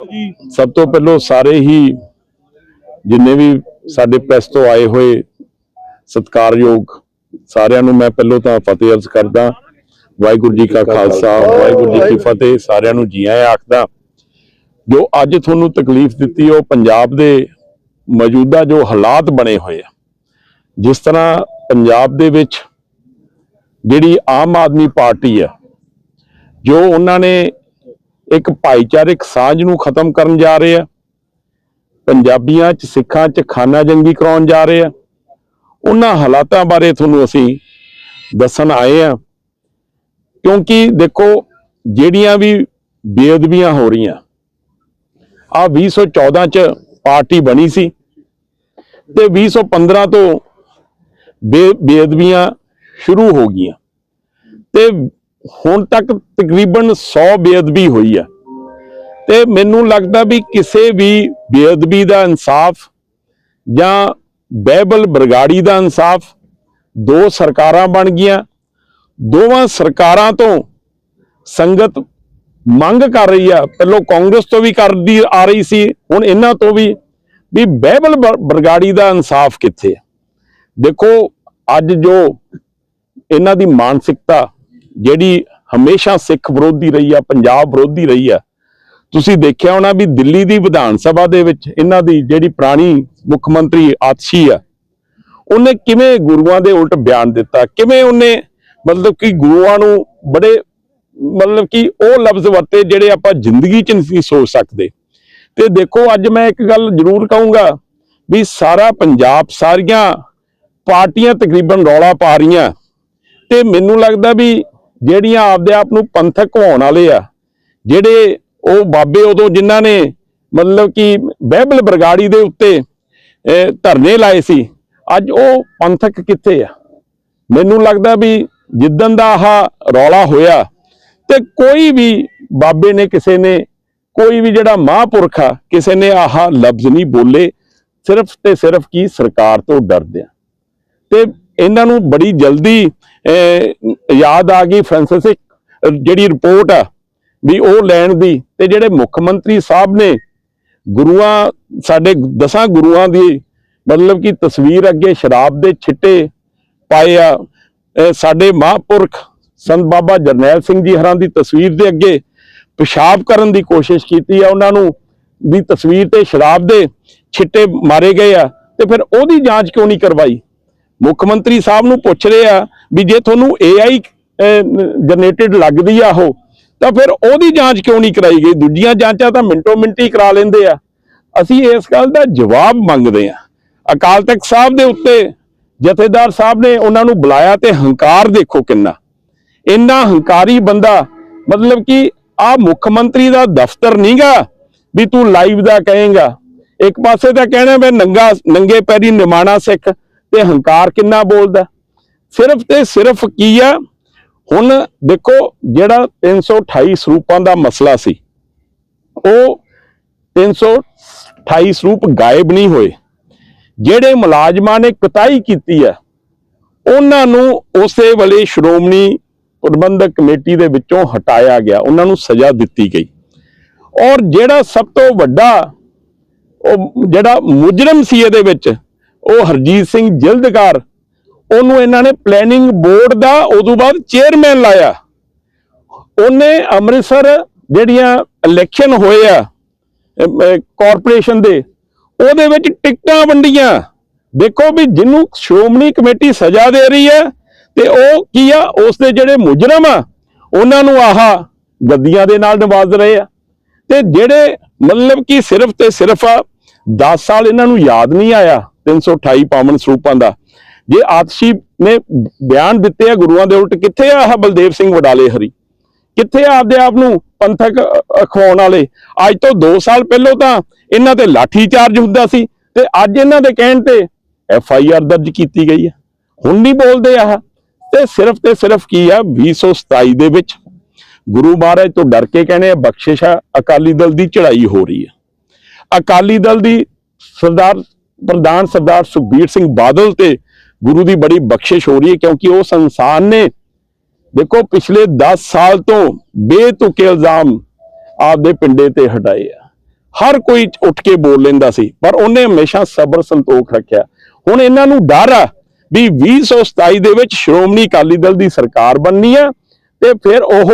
ਸਭ ਤੋਂ ਪਹਿਲਾਂ ਸਾਰੇ ਹੀ ਜਿੰਨੇ ਵੀ ਸਾਡੇ ਪ੍ਰੈਸ ਤੋਂ ਆਏ ਹੋਏ ਸਤਿਕਾਰਯੋਗ ਸਾਰਿਆਂ ਨੂੰ ਮੈਂ ਪਹਿਲਾਂ ਤਾਂ ਫਤਿਹ ਅਰਜ਼ ਕਰਦਾ। ਵਾਹਿਗੁਰੂ ਜੀ ਕਾ ਖਾਲਸਾ, ਵਾਹਿਗੁਰੂ ਜੀ ਕੀ ਫਤਿਹ, ਸਾਰਿਆਂ ਨੂੰ ਜੀ ਆਇਆਂ ਆਖਦਾ। ਜੋ ਅੱਜ ਤੁਹਾਨੂੰ ਤਕਲੀਫ ਦਿੱਤੀ, ਉਹ ਪੰਜਾਬ ਦੇ ਮੌਜੂਦਾ ਜੋ ਹਾਲਾਤ ਬਣੇ ਹੋਏ ਆ, ਜਿਸ ਤਰ੍ਹਾਂ ਪੰਜਾਬ ਦੇ ਵਿੱਚ ਜਿਹੜੀ ਆਮ ਆਦਮੀ ਪਾਰਟੀ ਆ, ਜੋ ਉਹਨਾਂ ਨੇ ਇੱਕ ਭਾਈਚਾਰਕ ਸਾਂਝ ਨੂੰ ਖਤਮ ਕਰਨ ਜਾ ਰਹੇ ਆ। ਪੰਜਾਬੀਆਂ 'ਚ, ਸਿੱਖਾਂ 'ਚ ਖਾਨਾ ਜੰਗੀ ਕਰਾਉਣ ਜਾ ਰਹੇ ਆ। ਉਹਨਾਂ ਹਾਲਾਤਾਂ ਬਾਰੇ ਤੁਹਾਨੂੰ ਅਸੀਂ ਦੱਸਣ ਆਏ ਆ। ਕਿਉਂਕਿ ਦੇਖੋ, ਜਿਹੜੀਆਂ ਵੀ ਬੇਅਦਬੀਆਂ ਹੋ ਰਹੀਆਂ ਆ 2014 ਚ ਪਾਰਟੀ ਬਣੀ ਸੀ ਤੇ 2015 ਤੋਂ ਬੇ- ਬੇਅਦਬੀਆਂ ਸ਼ੁਰੂ ਹੋ ਗਈਆਂ। ਤੇ ਹੁਣ ਤੱਕ ਤਕਰੀਬਨ 100 ਬੇਅਦਬੀ ਹੋਈ ਆ ਤੇ ਮੈਨੂੰ ਲੱਗਦਾ ਵੀ ਕਿਸੇ ਵੀ ਬੇਅਦਬੀ ਦਾ ਇਨਸਾਫ ਜਾਂ ਬਹਿਬਲ ਬਰਗਾੜੀ ਦਾ ਇਨਸਾਫ ਦੋ ਸਰਕਾਰਾਂ ਬਣ ਗਈਆਂ। ਦੋਵਾਂ ਸਰਕਾਰਾਂ ਤੋਂ ਸੰਗਤ ਮੰਗ ਕਰ ਰਹੀ ਆ। ਪਹਿਲਾਂ ਕਾਂਗਰਸ ਤੋਂ ਵੀ ਕਰਦੀ ਆ ਰਹੀ ਸੀ, ਹੁਣ ਇਹਨਾਂ ਤੋਂ ਵੀ ਵੀ ਬਹਿਬਲ ਬ- ਬਰਗਾੜੀ ਦਾ ਇਨਸਾਫ ਕਿੱਥੇ ਆ? ਦੇਖੋ, ਅੱਜ ਜੋ ਇਹਨਾਂ ਦੀ ਮਾਨਸਿਕਤਾ ਜਿਹੜੀ ਹਮੇਸ਼ਾ ਸਿੱਖ ਵਿਰੋਧੀ ਰਹੀ ਆ, ਪੰਜਾਬ ਵਿਰੋਧੀ ਰਹੀ ਆ, ਤੁਸੀਂ ਦੇਖਿਆ ਹੋਣਾ ਵੀ ਦਿੱਲੀ ਦੀ ਵਿਧਾਨ ਸਭਾ ਦੇ ਵਿੱਚ ਇਹਨਾਂ ਦੀ ਜਿਹੜੀ ਪੁਰਾਣੀ ਮੁੱਖ ਮੰਤਰੀ ਆਤਸ਼ੀ ਆ, ਉਹਨੇ ਕਿਵੇਂ ਗੁਰੂਆਂ ਦੇ ਉਲਟ ਬਿਆਨ ਦਿੱਤਾ? ਕਿਵੇਂ ਉਹਨੇ ਮਤਲਬ ਕਿ ਗੁਰੂਆਂ ਨੂੰ ਬੜੇ ਮਤਲਬ ਕਿ ਉਹ ਲਫ਼ਜ਼ ਵਰਤੇ ਜਿਹੜੇ ਆਪਾਂ ਜ਼ਿੰਦਗੀ 'ਚ ਨਹੀਂ ਸੋਚ ਸਕਦੇ? ਤੇ ਦੇਖੋ, ਅੱਜ ਮੈਂ ਇੱਕ ਗੱਲ ਜ਼ਰੂਰ ਕਹੂੰਗਾ ਵੀ ਸਾਰਾ ਪੰਜਾਬ, ਸਾਰੀਆਂ ਪਾਰਟੀਆਂ ਤਕਰੀਬਨ ਰੌਲਾ ਪਾ ਰਹੀਆਂ। ਤੇ ਮੈਨੂੰ ਲੱਗਦਾ ਵੀ ਜਿਹੜੀਆਂ ਆਪਦੇ ਆਪ ਨੂੰ ਪੰਥਕ ਕਹਾਉਣ ਵਾਲੇ ਆ, ਜਿਹੜੇ ਉਹ ਬਾਬੇ ਉਦੋਂ ਜਿਨ੍ਹਾਂ ਨੇ ਮਤਲਬ ਕਿ ਬਹਿਬਲ ਬਰਗਾੜੀ ਦੇ ਉੱਤੇ ਧਰਨੇ ਲਾਏ ਸੀ, ਅੱਜ ਉਹ ਪੰਥਕ ਕਿੱਥੇ ਆ? ਮੈਨੂੰ ਲੱਗਦਾ ਵੀ ਜਿੱਦਨ ਦਾ ਆਹ ਰੌਲਾ ਹੋਇਆ ਤੇ ਕੋਈ ਵੀ ਬਾਬੇ ਨੇ ਕਿਸੇ ਨੇ, ਕੋਈ ਵੀ ਜਿਹੜਾ ਮਹਾਂਪੁਰਖ ਆ, ਕਿਸੇ ਨੇ ਆਹ ਲਫ਼ਜ਼ ਨਹੀਂ ਬੋਲੇ, ਸਿਰਫ ਤੇ ਸਿਰਫ ਕੀ ਸਰਕਾਰ ਤੋਂ ਡਰਦੇ ਆ। ਤੇ ਇਹਨਾਂ ਨੂੰ ਬੜੀ ਜਲਦੀ ਯਾਦ ਆ ਗਈ ਫ੍ਰਾਂਸਿਸਿਕ ਜਿਹੜੀ ਰਿਪੋਰਟ ਆ, ਵੀ ਉਹ ਲੈਣ ਦੀ। ਤੇ ਜਿਹੜੇ ਮੁੱਖ ਮੰਤਰੀ ਸਾਹਿਬ ਨੇ, ਗੁਰੂਆਂ, ਸਾਡੇ ਦਸਾਂ ਗੁਰੂਆਂ ਦੀ ਮਤਲਬ ਕਿ ਤਸਵੀਰ ਅੱਗੇ ਸ਼ਰਾਬ ਦੇ ਛਿੱਟੇ ਪਾਏ ਆ ਸਾਡੇ ਮਹਾਂਪੁਰਖ ਸੰਤ ਬਾਬਾ ਜਰਨੈਲ ਸਿੰਘ ਜੀ ਹਰਾਂ ਦੀ ਤਸਵੀਰ ਦੇ ਅੱਗੇ ਪਿਸ਼ਾਬ ਕਰਨ ਦੀ ਕੋਸ਼ਿਸ਼ ਕੀਤੀ ਆ ਉਹਨਾਂ ਨੂੰ ਦੀ ਤਸਵੀਰ ਤੇ ਸ਼ਰਾਬ ਦੇ ਛਿੱਟੇ ਮਾਰੇ ਗਏ ਆ। ਤੇ ਫਿਰ ਉਹਦੀ ਜਾਂਚ ਕਿਉਂ ਨਹੀਂ ਕਰਵਾਈ? ਮੁੱਖ ਮੰਤਰੀ ਸਾਹਿਬ ਨੂੰ ਪੁੱਛ ਰਹੇ ਆ ਵੀ ਜੇ ਤੁਹਾਨੂੰ AI ਜਨਰੇਟਡ ਲੱਗਦੀ ਆ ਉਹ, ਤਾਂ ਫਿਰ ਉਹਦੀ ਜਾਂਚ ਕਿਉਂ ਨਹੀਂ ਕਰਾਈ ਗਈ? ਦੂਜੀਆਂ ਜਾਂਚਾਂ ਤਾਂ ਮਿੰਟੋ ਮਿੰਟੀ ਕਰਾ ਲੈਂਦੇ ਆ। ਅਸੀਂ ਇਸ ਗੱਲ ਦਾ ਜਵਾਬ ਮੰਗਦੇ ਆ। ਅਕਾਲ ਤਖਤ ਸਾਹਿਬ ਦੇ ਉੱਤੇ ਜਥੇਦਾਰ ਸਾਹਿਬ ਨੇ ਉਹਨਾਂ ਨੂੰ ਬੁਲਾਇਆ ਤੇ ਹੰਕਾਰ ਦੇਖੋ ਕਿੰਨਾ। ਇੰਨਾ ਹੰਕਾਰੀ ਬੰਦਾ, ਮਤਲਬ ਕਿ ਆ ਮੁੱਖ ਮੰਤਰੀ ਦਾ ਦਫ਼ਤਰ ਨਹੀਂਗਾ ਵੀ ਤੂੰ ਲਾਈਵ ਦਾ ਕਹੇਗਾ। ਇੱਕ ਪਾਸੇ ਤਾਂ ਕਹਿਣਾ ਮੈਂ ਨੰਗਾ, ਨੰਗੇ ਪੈਰੀ ਨਿਮਾਣਾ ਸਿੱਖ ਤੇ ਹੰਕਾਰ ਕਿੰਨਾ ਬੋਲਦਾ? ਸਿਰਫ ਤੇ ਸਿਰਫ ਕੀ ਆ? ਹੁਣ ਦੇਖੋ ਜਿਹੜਾ 328 ਸਰੂਪਾਂ ਦਾ ਮਸਲਾ ਸੀ, ਉਹ 328 ਸਰੂਪ ਗਾਇਬ ਨਹੀਂ ਹੋਏ। ਜਿਹੜੇ ਮੁਲਾਜ਼ਮਾਂ ਨੇ ਕਤਾਈ ਕੀਤੀ ਹੈ ਉਹਨਾਂ ਨੂੰ ਉਸੇ ਵੇਲੇ ਸ਼੍ਰੋਮਣੀ ਪ੍ਰਬੰਧਕ ਕਮੇਟੀ ਦੇ ਵਿੱਚੋਂ ਹਟਾਇਆ ਗਿਆ, ਉਹਨਾਂ ਨੂੰ ਸਜ਼ਾ ਦਿੱਤੀ ਗਈ। ਔਰ ਜਿਹੜਾ ਸਭ ਤੋਂ ਵੱਡਾ, ਉਹ ਜਿਹੜਾ ਮੁਜਰਮ ਸੀ ਇਹਦੇ ਵਿੱਚ ਉਹ ਹਰਜੀਤ ਸਿੰਘ ਜਿਲਦਕਾਰ, ਉਹਨੂੰ ਇਹਨਾਂ ਨੇ ਪਲੈਨਿੰਗ ਬੋਰਡ ਦਾ ਉਦੋਂ ਬਾਅਦ ਚੇਅਰਮੈਨ ਲਾਇਆ। ਉਹਨੇ ਅੰਮ੍ਰਿਤਸਰ ਜਿਹੜੀਆਂ ਇਲੈਕਸ਼ਨ ਹੋਏ ਆ ਕਾਰਪੋਰੇਸ਼ਨ ਦੇ, ਉਹਦੇ ਵਿੱਚ ਟਿਕਟਾਂ ਵੰਡੀਆਂ। ਦੇਖੋ ਵੀ ਜਿਹਨੂੰ ਸ਼੍ਰੋਮਣੀ ਕਮੇਟੀ ਸਜ਼ਾ ਦੇ ਰਹੀ ਹੈ, ਤੇ ਉਹ ਕੀ ਆ ਉਸ ਦੇ ਜਿਹੜੇ ਮੁਜਰਮ ਆ, ਉਹਨਾਂ ਨੂੰ ਆਹਾ ਗੱਦੀਆਂ ਦੇ ਨਾਲ ਨਵਾਜ਼ ਰਹੇ ਆ। ਤੇ ਜਿਹੜੇ ਮਤਲਬ ਕਿ ਸਿਰਫ ਤੇ ਸਿਰਫ 10 ਸਾਲ ਇਹਨਾਂ ਨੂੰ ਯਾਦ ਨਹੀਂ ਆਇਆ। 328 ਪਾਵਨ ਸਰੂਪਾਂ ਦਾ। ਜੇ ਆਤਸ਼ੀ ਨੇ ਬਿਆਨ ਦਿੱਤੇ ਆ ਗੁਰੂਆਂ ਦੇ ਉਲਟ, ਕਿੱਥੇ ਆ ਬਲਦੇਵ ਸਿੰਘ ਵਡਾਲੇ ਹਰੀ? ਕਿੱਥੇ ਆਪਦੇ ਆਪ ਨੂੰ ਪੰਥਕ ਅਖਵਾਉਣ ਵਾਲੇ? ਅੱਜ ਤੋਂ 2 ਸਾਲ ਪਹਿਲਾਂ ਤਾਂ ਇਹਨਾਂ ਤੇ ਲਾਠੀ ਚਾਰਜ ਹੁੰਦਾ ਸੀ ਤੇ ਅੱਜ ਇਹਨਾਂ ਦੇ ਕਹਿਣ ਤੇ ਐਫ ਆਈ ਆਰ ਦਰਜ ਕੀਤੀ ਗਈ ਹੈ ਹੁਣ ਨਹੀਂ ਬੋਲਦੇ ਆਹ। ਤੇ ਸਿਰਫ ਤੇ ਸਿਰਫ ਕੀ ਆ? 2027 ਦੇ ਵਿੱਚ ਗੁਰੂ ਮਹਾਰਾਜ ਤੋਂ ਡਰ ਕੇ ਕਹਿੰਦੇ ਆ, ਬਖਸ਼ਿਸ਼ ਆ, ਅਕਾਲੀ ਦਲ ਦੀ ਚੜ੍ਹਾਈ ਹੋ ਰਹੀ ਹੈ ਅਕਾਲੀ ਦਲ ਦੀ ਸਰਦਾਰ ਪ੍ਰਧਾਨ ਸਰਦਾਰ ਸੁਖਬੀਰ ਸਿੰਘ ਬਾਦਲ ਤੇ ਗੁਰੂ ਦੀ ਬੜੀ ਬਖਸ਼ਿਸ਼ ਹੋ ਰਹੀ ਹੈ ਕਿਉਂਕਿ ਉਸ ਇਨਸਾਨ ਨੇ ਦੇਖੋ ਪਿਛਲੇ 10 ਸਾਲ ਤੋਂ ਬੇਤੁਕੇ ਇਲਜ਼ਾਮ ਆਪਦੇ ਪਿੰਡੇ ਤੇ ਹਟਾਏ ਆ। ਹਰ ਕੋਈ ਉੱਠ ਕੇ ਬੋਲ ਲੈਂਦਾ ਸੀ, ਪਰ ਉਹਨੇ ਹਮੇਸ਼ਾ ਸਬਰ ਸੰਤੋਖ ਰੱਖਿਆ। ਹੁਣ ਇਹਨਾਂ ਨੂੰ ਡਰ ਆ ਵੀ 2027 ਦੇ ਵਿੱਚ ਸ਼੍ਰੋਮਣੀ ਅਕਾਲੀ ਦਲ ਦੀ ਸਰਕਾਰ ਬਣਨੀ ਆ ਤੇ ਫਿਰ ਉਹ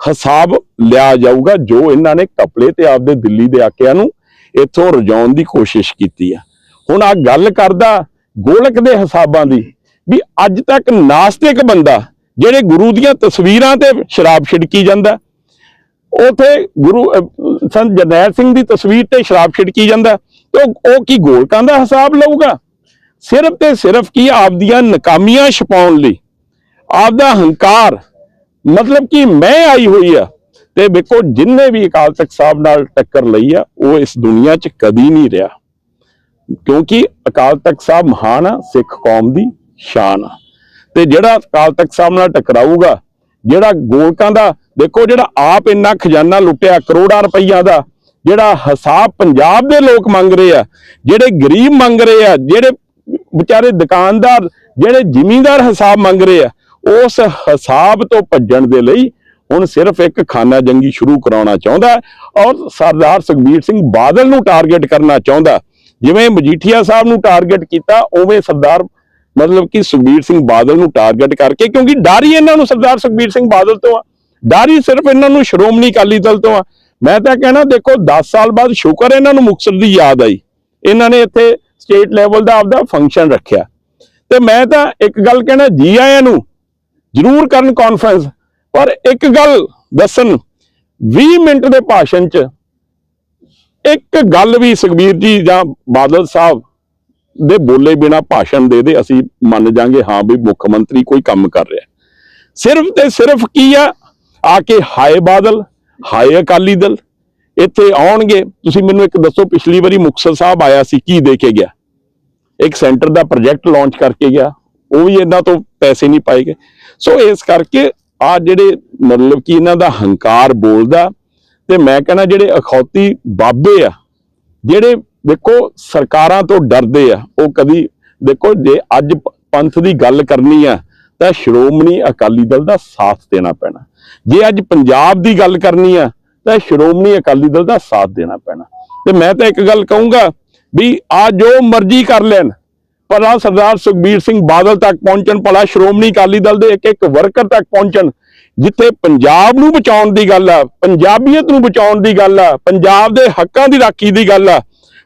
ਹਿਸਾਬ ਲਿਆ ਜਾਊਗਾ ਜੋ ਇਹਨਾਂ ਨੇ ਕਪੜੇ ਤੇ ਆਪਦੇ ਦਿੱਲੀ ਦੇ ਆਕਿਆਂ ਨੂੰ ਇੱਥੋਂ ਰਜਾਉਣ ਦੀ ਕੋਸ਼ਿਸ਼ ਕੀਤੀ ਆ। ਹੁਣ ਆ ਗੱਲ ਕਰਦਾ ਗੋਲਕ ਦੇ ਹਿਸਾਬਾਂ ਦੀ ਵੀ ਅੱਜ ਤੱਕ ਨਾਸਤਿਕ ਬੰਦਾ ਜਿਹੜੇ ਗੁਰੂ ਦੀਆਂ ਤਸਵੀਰਾਂ ਤੇ ਸ਼ਰਾਬ ਛਿੜਕੀ ਜਾਂਦਾ, ਉਥੇ ਗੁਰੂ ਸੰਤ ਜਰਨੈਲ ਸਿੰਘ ਦੀ ਤਸਵੀਰ ਤੇ ਸ਼ਰਾਬ ਛਿੜਕੀ ਜਾਂਦਾ, ਤੇ ਉਹ- ਉਹ ਕੀ ਗੋਲਕਾਂ ਦਾ ਹਿਸਾਬ ਲਊਗਾ? ਸਿਰਫ ਤੇ ਸਿਰਫ ਕੀ ਆਪਦੀਆਂ ਨਕਾਮੀਆਂ ਛਪਾਉਣ ਲਈ? ਆਪਦਾ ਹੰਕਾਰ, ਮਤਲਬ ਕਿ ਮੈਂ ਆਈ ਹੋਈ ਆ, ਤੇ ਵੇਖੋ ਜਿੰਨੇ ਵੀ ਅਕਾਲ ਤਖਤ ਸਾਹਿਬ ਨਾਲ ਟੱਕਰ ਲਈ ਆ, ਉਹ ਇਸ ਦੁਨੀਆ 'ਚ ਕਦੀ ਨਹੀਂ ਰਿਹਾ। ਕਿਉਂਕਿ ਅਕਾਲ ਤਖਤ ਸਾਹਿਬ ਮਹਾਨ ਆ, ਸਿੱਖ ਕੌਮ ਦੀ ਸ਼ਾਨ ਆ। ਤੇ ਜਿਹੜਾ ਅਕਾਲ ਤਖਤ ਸਾਹਿਬ ਨਾਲ ਟਕਰਾਊਗਾ, ਜਿਹੜਾ ਗੋਲਕਾਂ ਦਾ, ਦੇਖੋ ਜਿਹੜਾ ਆਪ ਇੰਨਾ ਖਜ਼ਾਨਾ ਲੁੱਟਿਆ ਕਰੋੜਾਂ ਰੁਪਈਆ ਦਾ, ਜਿਹੜਾ ਹਿਸਾਬ ਪੰਜਾਬ ਦੇ ਲੋਕ ਮੰਗ ਰਹੇ ਆ, ਜਿਹੜੇ ਗਰੀਬ ਮੰਗ ਰਹੇ ਆ, ਜਿਹੜੇ ਵਿਚਾਰੇ ਦੁਕਾਨਦਾਰ, ਜਿਹੜੇ ਜ਼ਿਮੀਂਦਾਰ ਹਿਸਾਬ ਮੰਗ ਰਹੇ ਆ, ਉਸ ਹਿਸਾਬ ਤੋਂ ਭੱਜਣ ਦੇ ਲਈ ਹੁਣ ਸਿਰਫ ਇੱਕ ਖਾਨਾ ਜੰਗੀ ਸ਼ੁਰੂ ਕਰਾਉਣਾ ਚਾਹੁੰਦਾ ਔਰ ਸਰਦਾਰ ਸੁਖਬੀਰ ਸਿੰਘ ਬਾਦਲ ਨੂੰ ਟਾਰਗੇਟ ਕਰਨਾ ਚਾਹੁੰਦਾ ਜਿਵੇਂ ਮਜੀਠੀਆ ਸਾਹਿਬ ਨੂੰ ਟਾਰਗੇਟ ਕੀਤਾ, ਉਵੇਂ ਸਰਦਾਰ ਮਤਲਬ ਕਿ ਸੁਖਬੀਰ ਸਿੰਘ ਬਾਦਲ ਨੂੰ ਟਾਰਗੇਟ ਕਰਕੇ, ਕਿਉਂਕਿ ਡਾਰੀ ਇਹਨਾਂ ਨੂੰ ਸਰਦਾਰ ਸੁਖਬੀਰ ਸਿੰਘ ਬਾਦਲ ਤੋਂ ਆ। ਡਾਰੀ ਸਿਰਫ ਇਹਨਾਂ ਨੂੰ ਸ਼੍ਰੋਮਣੀ ਅਕਾਲੀ ਦਲ ਤੋਂ ਆ। ਮੈਂ ਤਾਂ ਕਹਿਣਾ, ਦੇਖੋ 10 ਸਾਲ ਬਾਅਦ ਸ਼ੁਕਰ ਇਹਨਾਂ ਨੂੰ ਮੁਕਤਸਰ ਦੀ ਯਾਦ ਆਈ। ਇਹਨਾਂ ਨੇ ਇੱਥੇ ਸਟੇਟ ਲੈਵਲ ਦਾ ਆਪਦਾ ਫੰਕਸ਼ਨ ਰੱਖਿਆ। ਤੇ ਮੈਂ ਤਾਂ ਇੱਕ ਗੱਲ ਕਹਿਣਾ ਜੀ ਆਇਆਂ ਨੂੰ ਜ਼ਰੂਰ ਕਰਨ ਕਾਨਫਰੰਸ ਪਰ ਇੱਕ ਗੱਲ ਦੱਸਣ 20 ਮਿੰਟ ਦੇ ਭਾਸ਼ਣ 'ਚ ਇੱਕ ਗੱਲ ਵੀ ਸੁਖਬੀਰ ਜੀ ਜਾਂ ਬਾਦਲ ਸਾਹਿਬ ਦੇ ਬੋਲੇ ਬਿਨਾ ਭਾਸ਼ਣ ਦੇ ਦੇ ਅਸੀਂ ਮੰਨ ਜਾਾਂਗੇ, ਹਾਂ ਵੀ ਮੁੱਖ ਮੰਤਰੀ ਕੋਈ ਕੰਮ ਕਰ ਰਿਹਾ। ਸਿਰਫ ਤੇ ਸਿਰਫ ਕੀ ਆ? ਆ ਕੇ ਹਾਏ ਬਾਦਲ, ਹਾਏ ਅਕਾਲੀ ਦਲ, ਇੱਥੇ ਆਉਣਗੇ। ਤੁਸੀਂ ਮੈਨੂੰ ਇੱਕ ਦੱਸੋ, ਪਿਛਲੀ ਵਾਰੀ ਮੁਕਤਸਰ ਸਾਹਿਬ ਆਇਆ ਸੀ, ਕੀ ਦੇ ਕੇ ਗਿਆ? ਇੱਕ ਸੈਂਟਰ ਦਾ ਪ੍ਰੋਜੈਕਟ ਲਾਂਚ ਕਰਕੇ ਗਿਆ। ਉਹ ਵੀ ਇਹਨਾਂ ਤੋਂ ਪੈਸੇ ਨਹੀਂ ਪਾਏ ਗਏ। ਸੋ ਇਸ ਕਰਕੇ ਆ ਜਿਹੜੇ ਮਤਲਬ ਕਿ ਇਹਨਾਂ ਦਾ ਹੰਕਾਰ ਬੋਲਦਾ ਤੇ ਮੈਂ ਕਹਿੰਦਾ ਜਿਹੜੇ ਅਖੌਤੀ ਬਾਬੇ ਆ, ਜਿਹੜੇ ਦੇਖੋ ਸਰਕਾਰਾਂ ਤੋਂ ਡਰਦੇ ਆ, ਉਹ ਕਦੀ ਦੇਖੋ ਜੇ ਅੱਜ ਪੰਥ ਦੀ ਗੱਲ ਕਰਨੀ ਆ, ਤਾਂ ਸ਼੍ਰੋਮਣੀ ਅਕਾਲੀ ਦਲ ਦਾ ਸਾਥ ਦੇਣਾ ਪੈਣਾ। ਜੇ ਅੱਜ ਪੰਜਾਬ ਦੀ ਗੱਲ ਕਰਨੀ ਆ, ਤਾਂ ਸ਼੍ਰੋਮਣੀ ਅਕਾਲੀ ਦਲ ਦਾ ਸਾਥ ਦੇਣਾ ਪੈਣਾ। ਤੇ ਮੈਂ ਤਾਂ ਇੱਕ ਗੱਲ ਕਹੂੰਗਾ ਵੀ ਆ ਜੋ ਮਰਜ਼ੀ ਕਰ ਲੈਣ, ਭਲਾ ਸਰਦਾਰ ਸੁਖਬੀਰ ਸਿੰਘ ਬਾਦਲ ਤੱਕ ਪਹੁੰਚਣ, ਭਲਾ ਸ਼੍ਰੋਮਣੀ ਅਕਾਲੀ ਦਲ ਦੇ ਇੱਕ ਇੱਕ ਵਰਕਰ ਤੱਕ ਪਹੁੰਚਣ ਜਿੱਥੇ ਪੰਜਾਬ ਨੂੰ ਬਚਾਉਣ ਦੀ ਗੱਲ ਆ, ਪੰਜਾਬੀਅਤ ਨੂੰ ਬਚਾਉਣ ਦੀ ਗੱਲ ਆ, ਪੰਜਾਬ ਦੇ ਹੱਕਾਂ ਦੀ ਰਾਖੀ ਦੀ ਗੱਲ ਆ,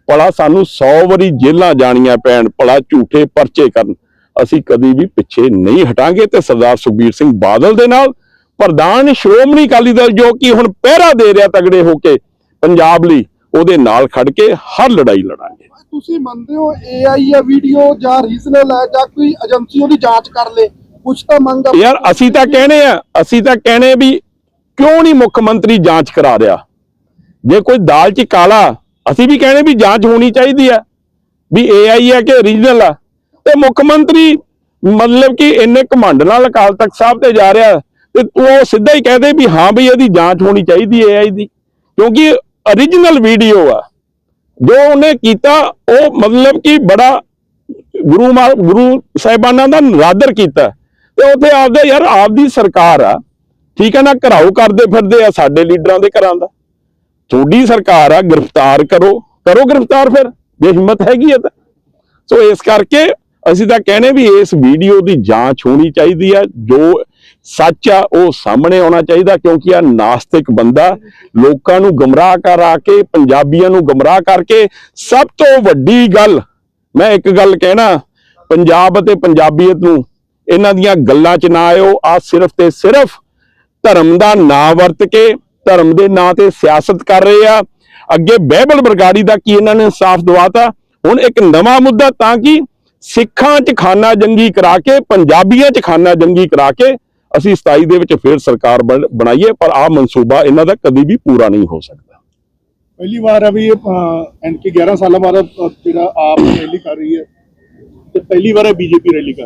ਭਲਾ ਸਾਨੂੰ 100 ਵਾਰੀ ਜੇਲਾਂ ਜਾਣੀਆਂ ਪੈਣ, ਭਲਾ ਝੂਠੇ ਪਰਚੇ ਕਰਨ। ਅਸੀਂ ਕਦੀ ਵੀ ਪਿੱਛੇ ਨਹੀਂ ਹਟਾਂਗੇ ਤੇ ਸਰਦਾਰ ਸੁਖਬੀਰ ਸਿੰਘ ਬਾਦਲ ਦੇ ਨਾਲ। ਪ੍ਰਧਾਨ ਸ਼੍ਰੋਮਣੀ ਅਕਾਲੀ ਦਲ ਜੋ ਕਿ ਹੁਣ ਪਹਿਰਾ ਦੇ ਰਿਹਾ ਤਗੜੇ ਹੋ ਕੇ, ਪੰਜਾਬ ਲਈ ਉਹਦੇ ਨਾਲ ਖੜ ਕੇ ਹਰ ਲੜਾਈ ਲੜਾਂਗੇ। ਤੁਸੀਂ ਮੰਨਦੇ ਹੋ AI ਆ ਵੀਡੀਓ ਜਾਂ ਰੀਜਨਲ ਹੈ ਜਾਂ ਕੋਈ ਏਜੰਸੀ ਉਹਦੀ ਜਾਂਚ ਕਰ ਲੇ। ਕੁਛ ਤਾਂ ਮੰਗ ਯਾਰ, ਅਸੀਂ ਤਾਂ ਕਹਿੰਦੇ ਆ, ਅਸੀਂ ਤਾਂ ਕਹਿੰਦੇ ਵੀ ਕਿਉਂ ਨਹੀਂ ਮੁੱਖ ਮੰਤਰੀ ਜਾਂਚ ਕਰਾ ਰਿਹਾ? ਜੇ ਕੋਈ ਦਾਲ 'ਚ ਕਾਲਾ, ਅਸੀਂ ਵੀ ਕਹਿੰਦੇ ਵੀ ਜਾਂਚ ਹੋਣੀ ਚਾਹੀਦੀ ਆ, ਵੀ AI ਆ ਕਿ ਰੀਜਨਲ ਆ? ਤੇ ਮੁੱਖ ਮੰਤਰੀ ਮਤਲਬ ਕਿ ਇੰਨੇ ਘਮੰਡ ਨਾਲ ਅਕਾਲ ਤਖਤ ਸਾਹਿਬ ਤੇ ਜਾ ਰਿਹਾ, ਤੇ ਉਹ ਸਿੱਧਾ ਹੀ ਕਹਦੇ ਵੀ ਹਾਂ ਵੀ ਇਹਦੀ ਜਾਂਚ ਹੋਣੀ ਚਾਹੀਦੀ ਹੈ AI ਦੀ, ਕਿਉਂਕਿ origignal ਵੀਡੀਓ ਆ। ਜੋ ਉਹਨੇ ਕੀਤਾ, ਉਹ ਮਤਲਬ ਕਿ ਬੜਾ ਗੁਰੂ ਮਾ, ਗੁਰੂ ਸਾਹਿਬਾਨਾਂ ਦਾ ਨਰਾਦਰ ਕੀਤਾ। ਤੇ ਉੱਥੇ ਆਪਦਾ ਯਾਰ, ਆਪਦੀ ਸਰਕਾਰ ਆ। ਠੀਕ ਹੈ ਨਾ, ਘਰਾਓ ਕਰਦੇ ਫਿਰਦੇ ਆ ਸਾਡੇ ਲੀਡਰਾਂ ਦੇ ਘਰਾਂ ਦਾ। ਤੁਹਾਡੀ ਸਰਕਾਰ ਆ, ਗ੍ਰਿਫਤਾਰ ਕਰੋ। ਕਰੋ ਗ੍ਰਿਫਤਾਰ ਫਿਰ, ਜੇ ਹਿੰਮਤ ਹੈਗੀ ਹੈ ਤਾਂ। ਸੋ ਇਸ ਕਰਕੇ ਅਸੀਂ ਤਾਂ ਕਹਿੰਦੇ ਵੀ ਇਸ ਵੀਡੀਓ ਦੀ ਜਾਂਚ ਹੋਣੀ ਚਾਹੀਦੀ ਆ। ਜੋ ਸੱਚ ਆ, ਉਹ ਸਾਹਮਣੇ ਆਉਣਾ ਚਾਹੀਦਾ, ਕਿਉਂਕਿ ਆ ਨਾਸਤਿਕ ਬੰਦਾ ਲੋਕਾਂ ਨੂੰ ਗਮਰਾਹ ਕਰਾ ਕੇ, ਪੰਜਾਬੀਆਂ ਨੂੰ ਗਮਰਾਹ ਕਰਕੇ ਸਭ ਤੋਂ ਵੱਡੀ ਗੱਲ, ਮੈਂ ਇੱਕ ਗੱਲ ਕਹਿਣਾ, ਪੰਜਾਬ ਅਤੇ ਪੰਜਾਬੀਅਤ ਨੂੰ ਇਹਨਾਂ ਦੀਆਂ ਗੱਲਾਂ 'ਚ ਨਾ ਆਇਓ ਆ ਸਿਰਫ ਤੇ ਸਿਰਫ ਧਰਮ ਦਾ ਨਾਂ ਵਰਤ ਕੇ, ਧਰਮ ਦੇ ਨਾਂ ਤੇ ਸਿਆਸਤ ਕਰ ਰਹੇ ਆ। ਅੱਗੇ ਬਹਿਬਲ ਬਰਗਾੜੀ ਦਾ ਕੀ ਇਹਨਾਂ ਨੇ ਇਨਸਾਫ ਦਵਾਤਾ? ਹੁਣ ਇੱਕ ਨਵਾਂ ਮੁੱਦਾ ਤਾਂ ਕਿ? ਸਿੱਖਾਂ 'ਚ ਖਾਨਾ ਜੰਗੀ ਕਰਾ ਕੇ, ਪੰਜਾਬੀਆਂ 'ਚ ਖਾਨਾ ਜੰਗੀ ਕਰਾ ਕੇ ਅਸੀਂ 27 ਦੇ ਵਿੱਚ ਫਿਰ ਸਰਕਾਰ ਬਣ- ਬਣਾਈਏ, ਪਰ ਆ ਮਨਸੂਬਾ ਇਹਨਾਂ ਦਾ ਕਦੀ ਵੀ ਪੂਰਾ ਨਹੀਂ ਹੋ ਸਕਦਾ। ਪਹਿਲੀ ਵਾਰ ਹੈ ਵੀ ਇਹ ਐਨਕੇ 11 ਸਾਲਾਂ ਬਾਅਦ ਜਿਹੜਾ ਆਪ ਰੈਲੀ ਕਰ ਰਹੀ ਹੈ, ਤੇ ਪਹਿਲੀ ਵਾਰ ਹੈ ਬੀਜੇਪੀ ਰੈਲੀ ਕਰ